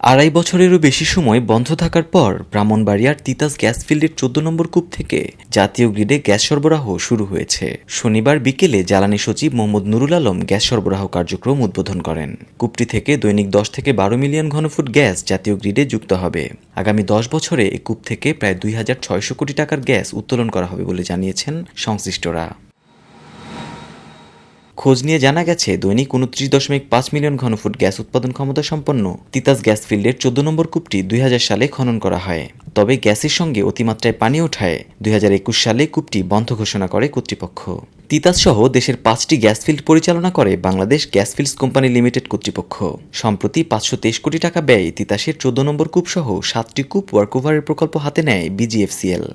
আড়াই বছরেরও বেশি সময় বন্ধ থাকার পর ব্রাহ্মণবাড়িয়ার তিতাস গ্যাস ফিল্ডের চোদ্দ নম্বর কূপ থেকে জাতীয় গ্রিডে গ্যাস সরবরাহ শুরু হয়েছে। শনিবার বিকেলে জ্বালানি সচিব মোহাম্মদ নুরুল আলম গ্যাস সরবরাহ কার্যক্রম উদ্বোধন করেন। কূপটি থেকে দৈনিক দশ থেকে বারো মিলিয়ন ঘনফুট গ্যাস জাতীয় গ্রিডে যুক্ত হবে। আগামী দশ বছরে এই কূপ থেকে প্রায় দুই হাজার ছয়শো কোটি টাকার গ্যাস উত্তোলন করা হবে বলে জানিয়েছেন সংশ্লিষ্টরা। খোঁজ নিয়ে জানা গেছে, দৈনিক উনত্রিশ দশমিক পাঁচ মিলিয়ন ঘনফুট গ্যাস উৎপাদন ক্ষমতা সম্পন্ন তিতাস গ্যাস ফিল্ডের চোদ্দ নম্বর কূপটি দুই হাজার সালে খনন করা হয়। তবে গ্যাসের সঙ্গে অতিমাত্রায় পানি ওঠায় দুই হাজার একুশ সালে কূপটি বন্ধ ঘোষণা করে কর্তৃপক্ষ। তিতাস সহ দেশের পাঁচটি গ্যাস ফিল্ড পরিচালনা করে Bangladesh gas fields company limited কর্তৃপক্ষ। সম্প্রতি পাঁচশো তেইশ কোটি টাকা ব্যয় তিতাসের চোদ্দ নম্বর কূপ সহ সাতটি কূপ ওয়ার্কওভারের প্রকল্প হাতে নেয় বিজিএফসিএল।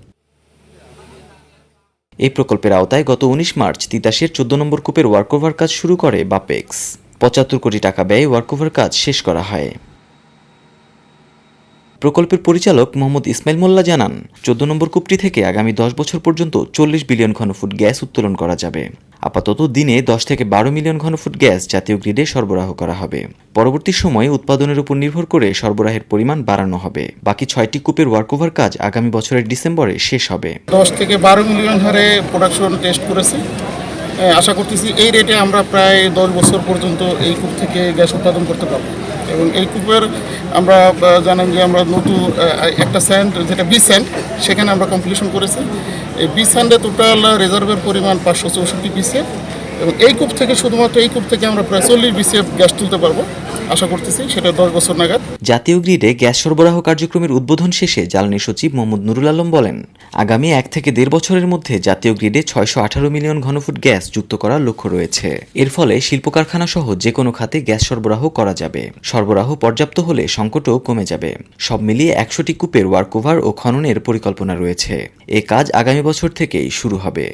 এই প্রকল্পের আওতায় গত উনিশ মার্চ তিতাসের চোদ্দ নম্বর কূপের ওয়ার্কওভার কাজ শুরু করে বাপেক্স। পঁচাত্তর কোটি টাকা ব্যয়ে ওয়ার্কওভার কাজ শেষ করা হয়। প্রকল্পের পরিচালক মোহাম্মদ ইসমাইল মোল্লা জানান, চোদ্দ নম্বর কূপটি থেকে আগামী দশ বছর পর্যন্ত চল্লিশ বিলিয়ন ঘনফুট গ্যাস উত্তোলন করা যাবে। আপাতত দিনে দশ থেকে বারো মিলিয়ন ঘনফুট গ্যাস জাতীয় গ্রিডে সরবরাহ করা হবে। পরবর্তী সময়ে উৎপাদনের উপর নির্ভর করে সরবরাহের পরিমাণ বাড়ানো হবে। বাকি ছয়টি কূপের ওয়ার্কওভার কাজ আগামী বছরের ডিসেম্বরে শেষ হবে। দশ থেকে বারো মিলিয়ন হারে প্রোডাকশন টেস্ট করেছে। আশা করতেছি এই রেটে আমরা প্রায় দশ বছর পর্যন্ত এই কূপ থেকে গ্যাস উৎপাদন করতে পারব। এবং এই কূপের আমরা জানেন যে আমরা নতুন একটা স্যান্ড, যেটা বি স্যান্ড, সেখানে আমরা কমপ্লিশন করেছি। এই বি স্যান্ডে টোটাল রিজার্ভের পরিমাণ পাঁচশো চৌষট্টি বিসিএফ এবং এই কূপ থেকে, শুধুমাত্র এই কূপ থেকে আমরা প্রায় চল্লিশ বিসিএফ গ্যাস তুলতে পারব। আশা করতেছি সেটা দশ বছর নাগাদ। জাতীয় গ্রিডে গ্যাস সরবরাহ কার্যক্রমের উদ্বোধন শেষে জ্বালানি সচিব মোহাম্মদ নুরুল আলম বলেন, আগামী এক থেকে দেড় বছরের মধ্যে জাতীয় গ্রিডে ছয়শো আঠারো মিলিয়ন ঘনফুট গ্যাস যুক্ত করার লক্ষ্য রয়েছে। এর ফলে শিল্প কারখানা সহ যে কোনো খাতে গ্যাস সরবরাহ করা যাবে। সরবরাহ পর্যাপ্ত হলে সংকটও কমে যাবে। সব মিলিয়ে একশোটি কূপের ওয়ার্কওভার ও খননের পরিকল্পনা রয়েছে। এ কাজ আগামী বছর থেকেই শুরু হবে।